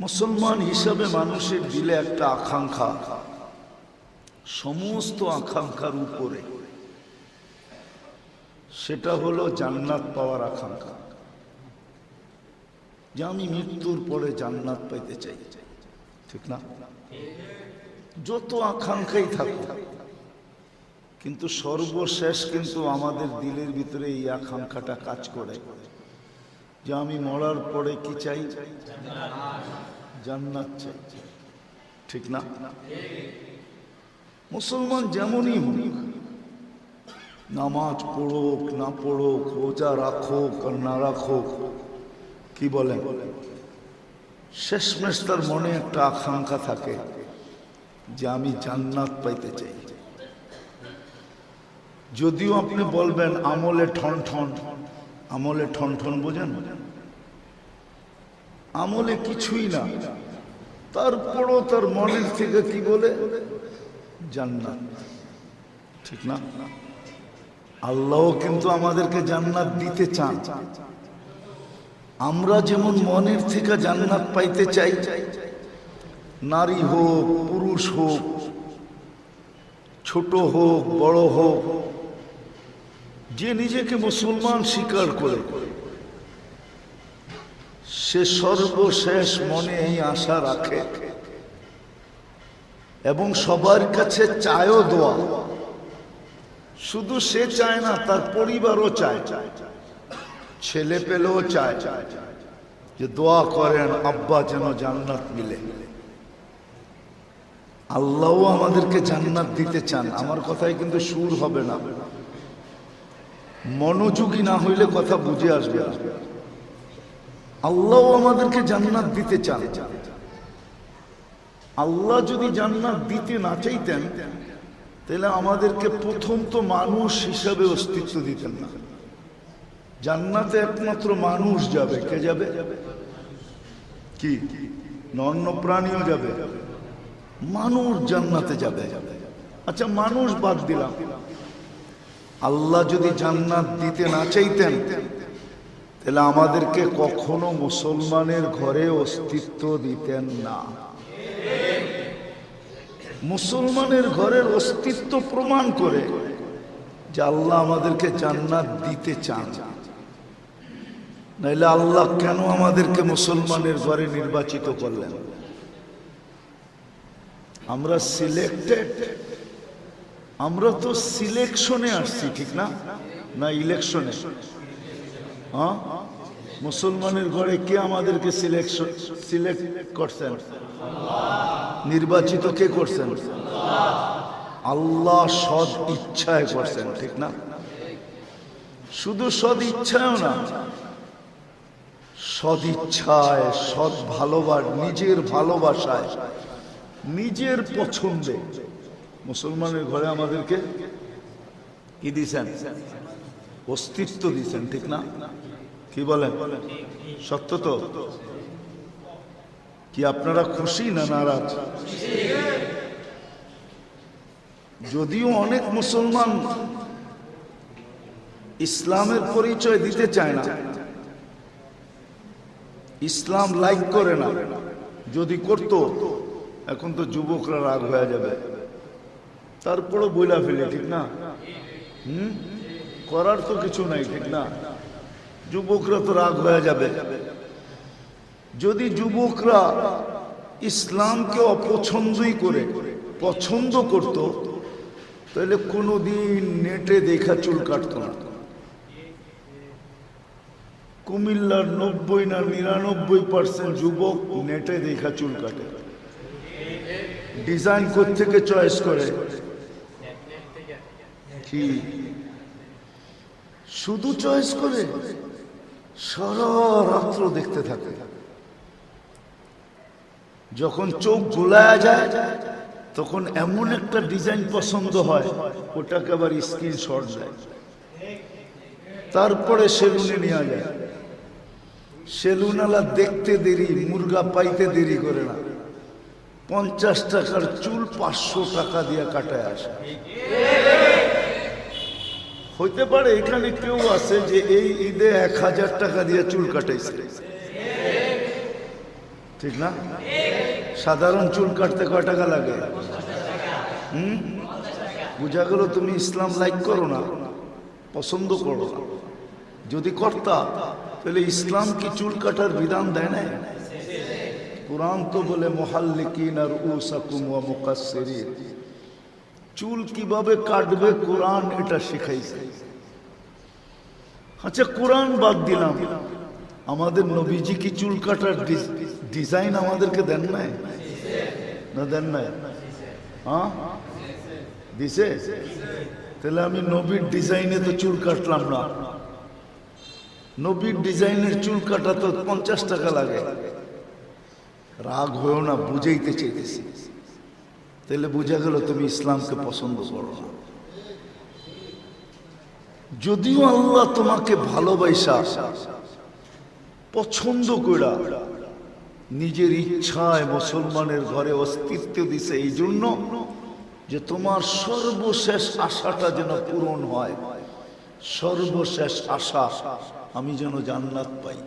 মুসলমান হিসাবে মানুষের দিলে একটা আকাঙ্ক্ষা। সমস্ত আকাঙ্ক্ষার উপরে। সেটা হলো জান্নাত পাওয়ার আকাঙ্ক্ষা। যে আমি মৃত্যুর পরে জান্নাত পাইতে চাই। ঠিক না? যত আকাঙ্ক্ষাই থাকুক, কিন্তু সর্বশেষ কিন্তু আমাদের দিলের ভিতরে এই আকাঙ্ক্ষাটা কাজ করে। যে আমি মরার পরে কি চাই? জান্নাত চাই। ঠিক না? মুসলমান যেমনই হোক, নামাজ পড়ুক, না পড়ুক, রোজা রাখুক আর না রাখুক, কি বলে? শেষমেশ তার মনে একটা আকাঙ্ক্ষা থাকে যে আমি জান্নাত পাইতে চাই। যদিও আপনি বলবেন আমলে ঠন ঠন ঠন আমলে ঠন ঠন বোঝেন? আমলে কিছুই না। তারপরও তার মনের থেকে কি বলে? জান্নাত। ঠিক না? আল্লাহ কিন্তু আমাদেরকে জান্নাত দিতে চান। আমরা যেমন মনের থেকে জান্নাত পাইতে চাই, নারী হোক, পুরুষ হোক, ছোট হোক, বড় হোক যে নিজেকে মুসলমান স্বীকার করে, সে সর্বশেষ মনে এই আশা রাখে এবং সবার কাছে চায়ও দোয়া। শুধু সে চায় না, তার পরিবারও চায়। চায় ছেলে পেলেও চায় চায় যে দোয়া করেন, আব্বা যেন জান্নাত মিলে। আল্লাহও আমাদেরকে জান্নাত দিতে চান। আমার কথায় কিন্তু সুর হবে না। মনোযোগী না হইলে কথা বুঝে আসবে না। আল্লাহও আমাদেরকে জান্নাত দিতে চান। আল্লাহ যদি জান্নাত দিতে না চাইতেন, তাহলে আমাদেরকে প্রথম তো মানুষ হিসাবে অস্তিত্ব দিতেন না। জান্নাতে একমাত্র মানুষ যাবে। কে যাবে? কি? অন্য প্রাণীও যাবে। মানুষ জান্নাতে যাবে। আচ্ছা মানুষ বাদ দিলাম। আল্লাহ যদি জান্নাত দিতে না চাইতেন, তাহলে আমাদেরকে কখনো মুসলমানের ঘরে অস্তিত্ব দিতেন না। মুসলমানের ঘরের অস্তিত্ব প্রমাণ করে যে আল্লাহ আমাদেরকে জান্নাত দিতে চান। নাইলে আল্লাহ কেন আমাদেরকে মুসলমানের ঘরে নির্বাচিত করলেন? আমরা সিলেক্টেড আমরা তো সিলেকশনে আসছি, ঠিক না? না ইলেকশনে হ্যাঁ? মুসলমানের ঘরে কে আমাদেরকে সিলেকশন সিলেক্ট করছেন? নির্বাচিত কে করছেন? আল্লাহ সৎ ইচ্ছায় করছেন, ঠিক না? শুধু সৎ ইচ্ছায়ও না, সৎ ইচ্ছায়, সৎ ভালোবাস, নিজের ভালোবাসায়, নিজের পছন্দে মুসলমানের ঘরে আমাদেরকে কি দিছেন অস্তিত্ব দিছেন ঠিক না? কি বলেন? সত্য তো? কি আপনারা খুশি না নারাজ? যদিও অনেক মুসলমান ইসলামের পরিচয় দিতে চায় না, ইসলাম লাইক করে না, যদি করত, এখন তো যুবকরা রাগ হয়ে যাবে। তারপরও বইলা ফেলে, ঠিক না? হুম? করার তো কিছু নাই, ঠিক না? যুবকরা তো রাগ হয়ে যাবে। যদি যুবকরা ইসলামকে অপছন্দই করে, পছন্দ করত, তাহলে কোনোদিন নেটে দেখা চুল কাটত না। কুমিল্লার নব্বই না নিরানব্বই পার্সেন্ট যুবক নেটে দেখা চুল কাটে। ডিজাইন থেকে চয়েস করে? কি? শুধু চয়েস করে সারা দেখতে থাকে। যখন চোখ গোলায় যায়, তখন এমন একটা ডিজাইন পছন্দ হয়, ওটাকে আবার স্ক্রিন শট দেয়। তারপরে সেলুনে নেওয়া যায়। সেলুনালা দেখতে দেরি, মুরগা পাইতে দেরি করে না। পঞ্চাশ টাকার চুল পাঁচশো টাকা দিয়ে কাটায় আসে। হইতে পারে এখানে কেউ আছে যে এই ঈদে এক হাজার টাকা দিয়ে চুল কাটাইছে। ঠিক না? সাধারণ চুল কাটতে কয় টাকা লাগে? হুম? বুঝা গেল তুমি ইসলাম লাইক করো না, পছন্দ করো না। যদি কর্তা, তাহলে ইসলাম কি চুল কাটার বিধান দেয় না কোরআন তো বলে, মোহাল্লিকিন আর ওয়া মুকাসসিরিন। চুল কীভাবে কাটবে কোরআন এটা শিখাইছে। আচ্ছা কোরআন বাদ দিলাম। আমাদের নবীজি কি চুল কাটার ডিজাইন আমাদেরকে দেন নাই? না দেন নাই? হ্যাঁ? দিছে? তাহলে আমি নবীর ডিজাইনে তো চুল কাটলাম না। নবীর ডিজাইনের চুল কাটা তো পঞ্চাশ টাকা লাগে। রাগ হয়েও না, বুঝাইতে চাইতেছি। তাহলে বোঝা গেল তুমি ইসলামকে পছন্দ করো না। যদিও আল্লাহ তোমাকে ভালোবাসা, পছন্দ করা নিজের ইচ্ছায় মুসলমানের ঘরে অস্তিত্ব দিছে এই জন্য যে তোমার সর্বশেষ আশাটা যেন পূরণ হয়, সর্বশেষ আশা আমি যেন জান্নাত পাই।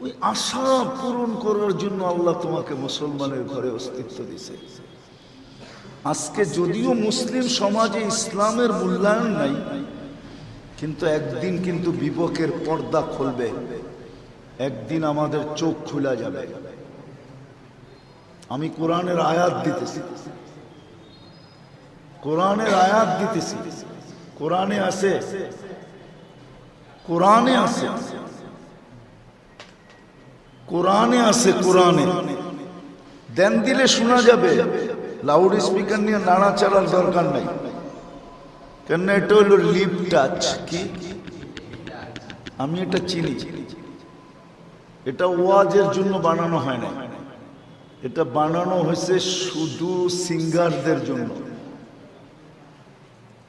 ওই আশা পূরণ করার জন্য আল্লাহ তোমাকে মুসলমানের ঘরে অস্তিত্ব দিছে। আজকে যদিও মুসলিম সমাজে ইসলামের মূল্যায়ন নাই, কিন্তু একদিন কিন্তু বিপকের পর্দা খুলবে। একদিন আমাদের চোখ খোলা যাবে। আমি কোরআনের আয়াত দিতেছি। কোরআনের আয়াত দিতেছি। কোরআনে আছে। কোরআনে আছে। কোরআনে আছে, কোরআনে। দেন দিলে শোনা যাবে। লাউড স্পিকার নিয়ে নাড়াচাড়ার দরকার নাই। কেন এটা হলো লিপ টাচ কি? আমি এটা চিনি। এটা ওয়াজের জন্য বানানো হয় না এটা বানানো হয়েছে শুধু সিঙ্গারদের জন্য।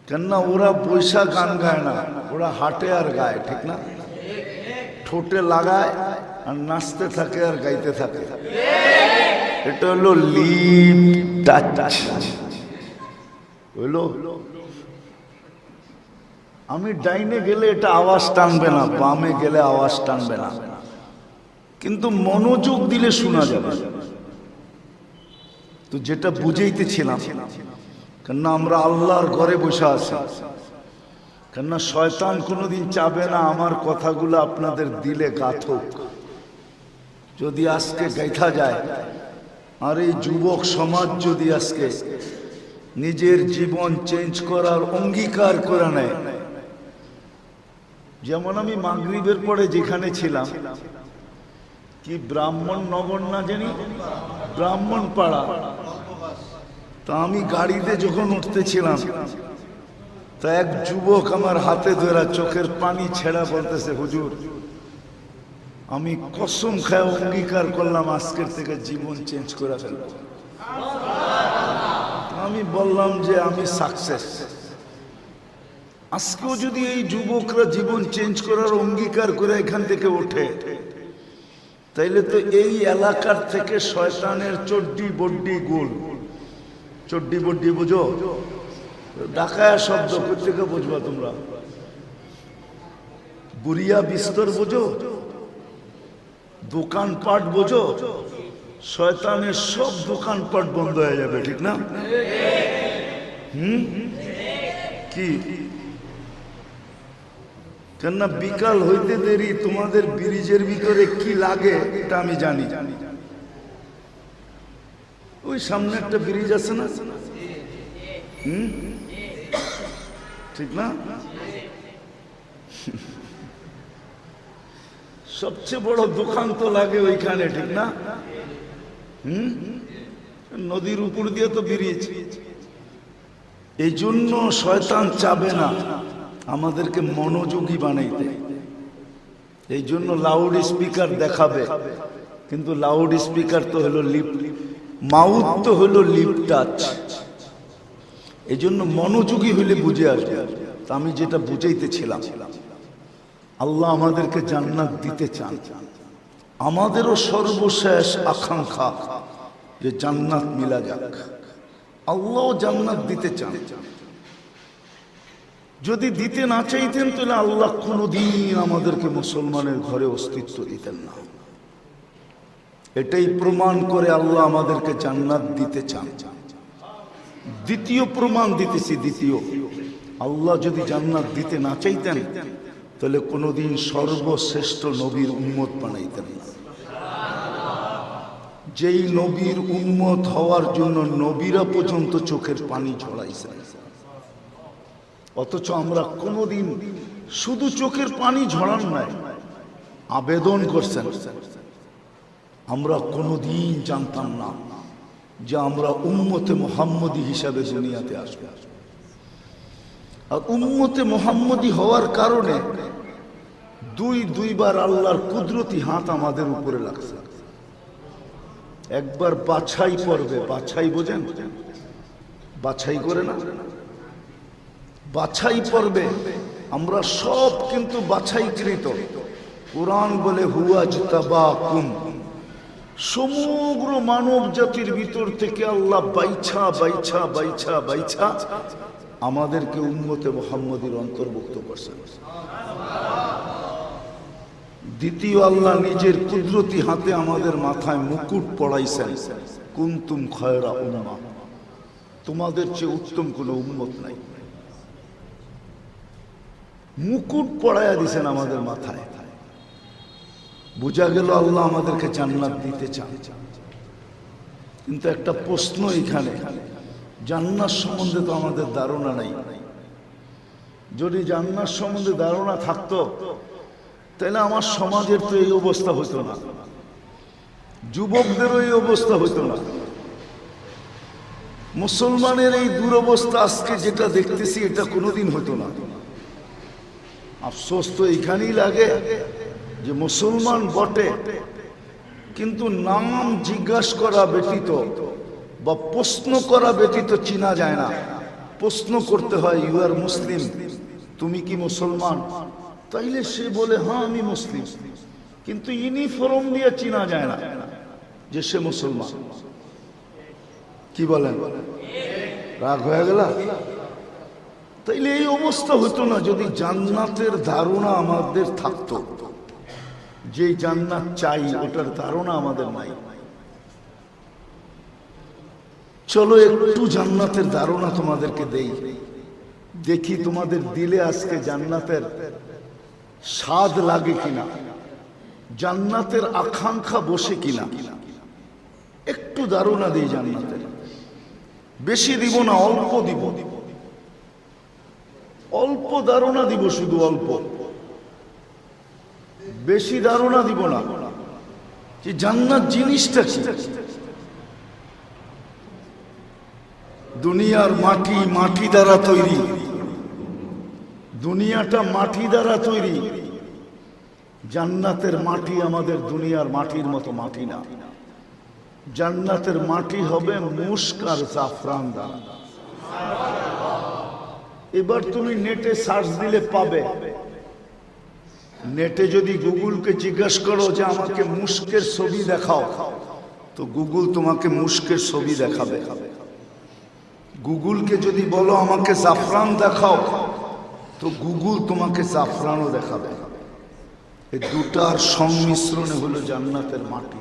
কেননা ওরা বৈশা গান গায় না, ওরা হাটে আর গায়, ঠিক না? ঠোঁটে লাগায়। আর নাচতে থাকে আর গাইতে থাকে। এটা হলো লিপ টাচ। হইল আমি ডাইনে গেলে এটা আওয়াজ টানবে না, বামে গেলে আওয়াজ টানবে না। কিন্তু মনোযোগ দিলে শোনা যাবে। তো যেটা বুঝাইতেছিলাম, কেননা আমরা আল্লাহর ঘরে বসে আছি। কেননা শয়তান কোনোদিন চাবে না আমার কথাগুলো আপনাদের দিলে গাথক। যদি আজকে গাইথা যায়, আর এই যুবক সমাজ যদি আজকে নিজের জীবন চেঞ্জ করার অঙ্গীকার করে নেয়, যেমন আমি মাগরিবের পরে যেখানে ছিলাম, কি ব্রাহ্মণ নগর না জানি? ব্রাহ্মণ পাড়া। তা আমি গাড়িতে যখন উঠতেছিলাম তা এক যুবক আমার হাতে ধরা চোখের পানি ছেড়া বলতেছে, হুজুর আমি কসম খায় অঙ্গীকার করলাম, আজকের থেকে জীবন চেঞ্জ করে ফেলব। আমি বললাম যে আমি সাকসেস আজকেও যদি এই যুবকরা জীবন চেঞ্জ করার অঙ্গীকার করে এখান থেকে ওঠে, তাইলে তো এই এলাকার থেকে শয়তানের চড্ডি বড্ডি গোল চড্ডি বড্ডি বুঝো? ডাকায়া শব্দ কোথেকে বুঝবা তোমরা? বুড়িয়া বিস্তর বোঝো? দোকানপাট বোঝো? শয়তানের সব দোকানপাট বন্ধ হয়ে যাবে, ঠিক না? হুম? কি? কেননা বিকাল হইতে দেরি, তোমাদের ব্রিজের ভিতরে কি লাগে, এটা আমি জানি। ওই সামনে একটা ব্রিজ আছে না? ঠিক না? সবচেয়ে বড় দোকান তো লাগে ওইখানে, ঠিক না? হুম? নদীর উপর দিয়ে তো ব্রিজ এই জন্য শয়তান চাবে না আমাদেরকে মনোযোগী বানাইতে। এই জন্য লাউড স্পিকার দেখাবে। কিন্তু লাউড স্পিকার তো হলো লিপ মাউথ তো হলো লিপ টাচ এই জন্য মনোযোগী হইলে বুঝে আসবে। তা আমি যেটা বুঝাইতেছিলাম। আল্লাহ আমাদেরকে জান্নাত দিতে চান। আমাদেরও সর্বশেষ আকাঙ্ক্ষা যে জান্নাত মিলা যাক আল্লাহ জান্নাত দিতে চান। যদি দিতে না চাইতেন তাহলে আল্লাহ কোনোদিন আমাদেরকে মুসলমানের ঘরে অস্তিত্ব দিতেন না। এটাই প্রমাণ করে আল্লাহ আমাদেরকে জান্নাত দিতে চান। দ্বিতীয় প্রমাণ দিতেছি, দ্বিতীয়। আল্লাহ যদি জান্নাত দিতে না চাইতেন তাহলে কোনোদিন সর্বশ্রেষ্ঠ নবীর উম্মত বানাইতেন না যেই নবীর উম্মত হওয়ার জন্য নবীরা পর্যন্ত চোখের পানি ঝরাইছেন অথচ আমরা কোনোদিন শুধু চোখের পানি ঝরান নাই, আবেদন করছেন। আমরা কোনোদিন জানতাম না যে আমরা উম্মতে মোহাম্মদী হিসাবে দুনিয়াতে আসব। আর উম্মতে মোহাম্মদী হওয়ার কারণে দুই দুইবার আল্লাহর কুদরতি হাত আমাদের উপরে লাগছে। একবার বাছাই পড়বে বাছাই বোঝেন? বাছাই করে না? বাছাই পড়বে আমরা সব কিন্তু বাছাইকৃত। কোরআন বলে হুয়াজ সমগ্র মানব জাতির ভিতর থেকে আল্লাহ বাইছা বাইছা বাইছা বাইছা আমাদেরকে উন্মতে মোহাম্মদীর অন্তর্ভুক্ত করছেন দ্বিতীয় আল্লাহ নিজের কুদরতি হাতে আমাদের মাথায় মুকুট পড়াইছেন, কুন্তুম খয়রা উম্মা। তোমাদের চেয়ে উত্তম কোনো উম্মত নাই। মুকুট পড়াইয়া দিছেন আমাদের মাথায়। বোঝা গেল আল্লাহ আমাদেরকে জান্নাত দিতে চান। কিন্তু একটা প্রশ্ন এখানে জান্নাত সম্বন্ধে তো আমাদের ধারণা নাই। যদি জান্নাত সম্বন্ধে ধারণা থাকতো, তাহলে আমার সমাজের তো এই অবস্থা হতো না। যুবকদেরও এই অবস্থা হতো না। মুসলমানের এই দুরবস্থা আজকে যেটা দেখতেছি, এটা কোনোদিন হতো না। আফসোস তো এখানেই লাগে যে মুসলমান বটে, কিন্তু নাম জিজ্ঞাসা করা ব্যতীত বা প্রশ্ন করা ব্যতীত চিনা যায় না। প্রশ্ন করতে হয় ইউ আর মুসলিম তুমি কি মুসলমান? তাইলে সে বলে হ্যাঁ আমি মুসলিম। কিন্তু ইউনিফর্ম দিয়ে চিনা যায় না যে সে মুসলমান। কি বলেন? রাগ হয়ে গেল? তাইলে এই অবস্থা হতো না যদি জান্নাতের ধারণা আমাদের থাকতো। যে জান্নাত চাই, ওটার ধারণা আমাদের নাই। চলো একটু জান্নাতের ধারণা তোমাদেরকে দেই। দেখি তোমাদের দিলে আজকে জান্নাতের স্বাদ লাগে কিনা। জান্নাতের আকাঙ্ক্ষা বসে কিনা। একটু ধারণা দিই জান্নাতের। বেশি দিব না, অল্প দিব। অল্প ধারণা দিব, শুধু অল্প। বেশি ধারণা দিব না। যে জান্নাত জিনিসটা দুনিয়ার মাটি মাটি দ্বারা তৈরি। দুনিয়াটা মাটি দ্বারা তৈরি। জান্নাতের মাটি আমাদের দুনিয়ার মাটির মতো মাটি না। জান্নাতের মাটি হবে মুস্ক আর জাফরান দ্বারা। এবার তুমি নেটে সার্চ দিলে পাবে। নেটে যদি গুগলকে জিজ্ঞাসা করো যে আমাকে মুস্কের ছবি দেখাও, তো গুগল তোমাকে মুস্কের ছবি দেখাবে। গুগলকে যদি বলো আমাকে জাফরান দেখাও, তো গুগল তোমাকে জাফরানও দেখাবে। এই দুটার সংমিশ্রণে হলো জান্নাতের মাটি।